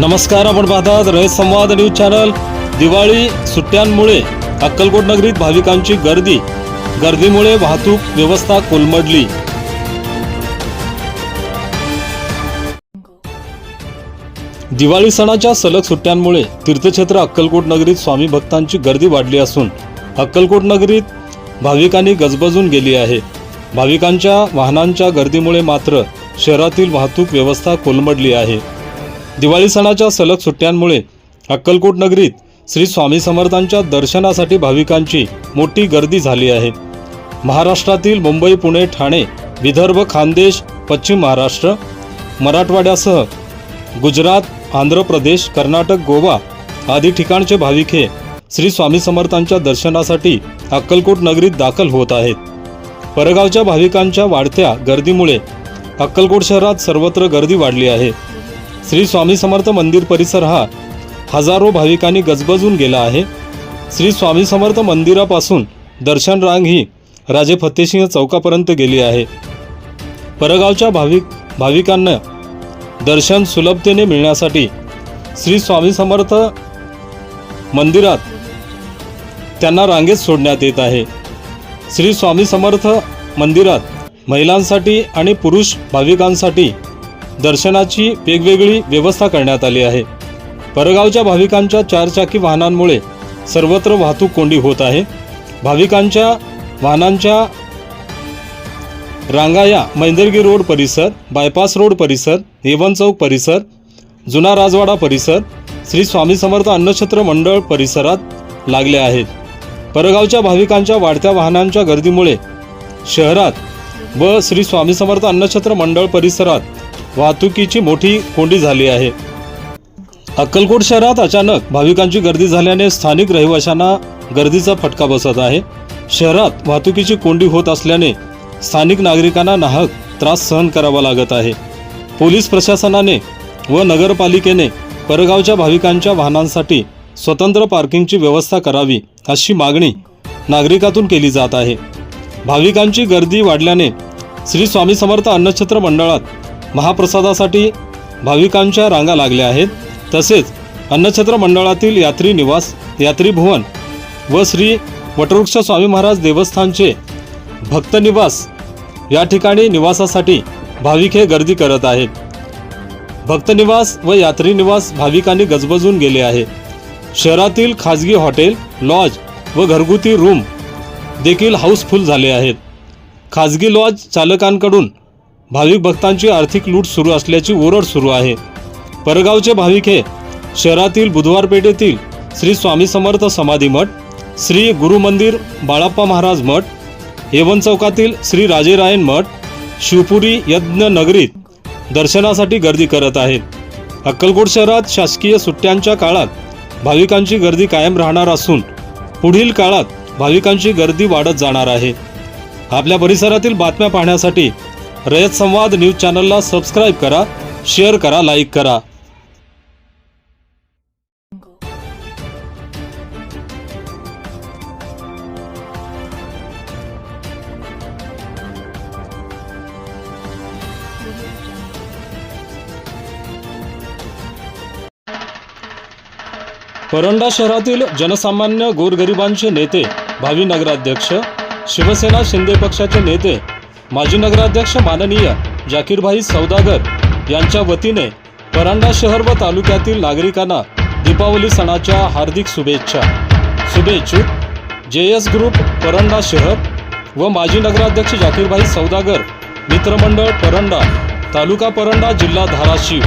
नमस्कार आपण पाहतात रयत संवाद न्यूज चॅनल. दिवाळी सुट्ट्यांमुळे अक्कलकोट नगरीत भाविकांची गर्दी. गर्दीमुळे वाहतूक व्यवस्था कोलमडली. दिवाळी सणाच्या सलग सुट्ट्यांमुळे तीर्थक्षेत्र अक्कलकोट नगरीत स्वामी भक्तांची गर्दी वाढली असून अक्कलकोट नगरीत भाविकांनी गजबजून गेली आहे. भाविकांच्या वाहनांच्या गर्दीमुळे मात्र शहरातील वाहतूक व्यवस्था कोलमडली आहे. दिवाळी सणाच्या सलग सुट्ट्यांमुळे अक्कलकोट नगरीत श्री स्वामी समर्थांच्या दर्शनासाठी भाविकांची मोठी गर्दी झाली आहे. महाराष्ट्रातील मुंबई पुणे ठाणे विदर्भ खानदेश पश्चिम महाराष्ट्र मराठवाड्यासह गुजरात आंध्र प्रदेश कर्नाटक गोवा आदी ठिकाणचे भाविक हे श्री स्वामी समर्थांच्या दर्शनासाठी अक्कलकोट नगरीत दाखल होत आहेत. परगावच्या भाविकांच्या वाढत्या गर्दीमुळे अक्कलकोट शहरात सर्वत्र गर्दी वाढली आहे. श्री स्वामी समर्थ मंदिर परिसर हा हजारो भाविकांनी गजबजून गेला आहे. श्री स्वामी समर्थ मंदिरापासून दर्शन रांग ही राजे फतेसिंह चौकापर्यंत गेली आहे. परगावच्या भाविक भाविकांना दर्शन सुलभतेने मिळण्यासाठी श्री स्वामी समर्थ मंदिरात त्यांना रांगेत सोडण्यात येत आहे. श्री स्वामी समर्थ मंदिरात महिलांसाठी आणि पुरुष भाविकांसाठी दर्शनाची वेगवेगळी व्यवस्था करण्यात आली आहे. परगावच्या भाविकांच्या चारचाकी वाहनांमुळे सर्वत्र वाहतूक कोंडी होत आहे. भाविकांच्या वाहनांच्या रांगा या मैंदरगी रोड परिसर बायपास रोड परिसर नेवन चौक परिसर जुना राजवाडा परिसर श्री स्वामी समर्थ अन्नछत्र मंडळ परिसरात लागले आहेत. परगावच्या भाविकांच्या वाढत्या वाहनांच्या गर्दीमुळे शहरात व श्री स्वामी समर्थ अन्नछत्र मंडळ परिसरात वाहतुकीची मोठी कोंडी झाली आहे. अक्कलकोट शहरात अचानक भाविकांची गर्दी झाल्याने स्थानिक रहिवाशांना गर्दीचा फटका बसत आहे. शहरात वाहतुकीची कोंडी होत असल्याने स्थानिक नागरिकांना नाहक त्रास सहन करावा लागत आहे. पोलीस प्रशासनाने व नगरपालिकेने परगावच्या भाविकांच्या वाहनांसाठी स्वतंत्र पार्किंगची व्यवस्था करावी अशी मागणी नागरिकातून केली जात आहे. भाविकांची गर्दी वाढल्याने श्री स्वामी समर्थ अन्नछत्र मंडळात महाप्रसादासाठी भाविकांच्या रांगा लागल्या आहेत. तसेच अन्नछत्र मंडळातील यात्री निवास यात्री भुवन व श्री वटवृक्ष स्वामी महाराज देवस्थानचे भक्तनिवास या ठिकाणी निवासासाठी भाविक हे गर्दी करत आहेत. भक्तनिवास व यात्री निवास भाविकांनी गजबजून गेले आहे. शहरातील खाजगी हॉटेल लॉज व घरगुती रूम देखील हाऊसफुल झाले आहेत. खाजगी लॉज चालकांकडून भाविक भक्तांची आर्थिक लूट सुरू असल्याची ओरड सुरू आहे. परगावचे भाविक हे शहरातील बुधवार पेठेतील श्री स्वामी समर्थ समाधी मठ श्री गुरु मंदिर बाळाप्पा महाराज मठ येवन चौकातील श्री राजेरायन मठ शिवपुरी यज्ञ नगरीत दर्शनासाठी गर्दी करत आहेत. अक्कलकोट शहरात शासकीय सुट्ट्यांच्या काळात भाविकांची गर्दी कायम राहणार असून पुढील काळात भाविकांची गर्दी वाढत जाणार आहे. आपल्या परिसरातील बातम्या पाहण्यासाठी रयत संवाद न्यूज चॅनलला सबस्क्राईब करा शेअर करा लाईक करा. परंडा शहरातील जनसामान्य गोरगरिबांचे नेते भावी नगराध्यक्ष शिवसेना शिंदे पक्षाचे नेते माजी नगराध्यक्ष माननीय जाकीरभाई सौदागर यांच्या वतीने परांडा शहर व तालुक्यातील नागरिकांना दीपावली सणाच्या हार्दिक शुभेच्छा. शुभेच्छुक जे एस ग्रुप परंडा शहर व माजी नगराध्यक्ष जाकीरभाई सौदागर मित्रमंडळ परंडा तालुका परंडा जिल्हा धाराशिव.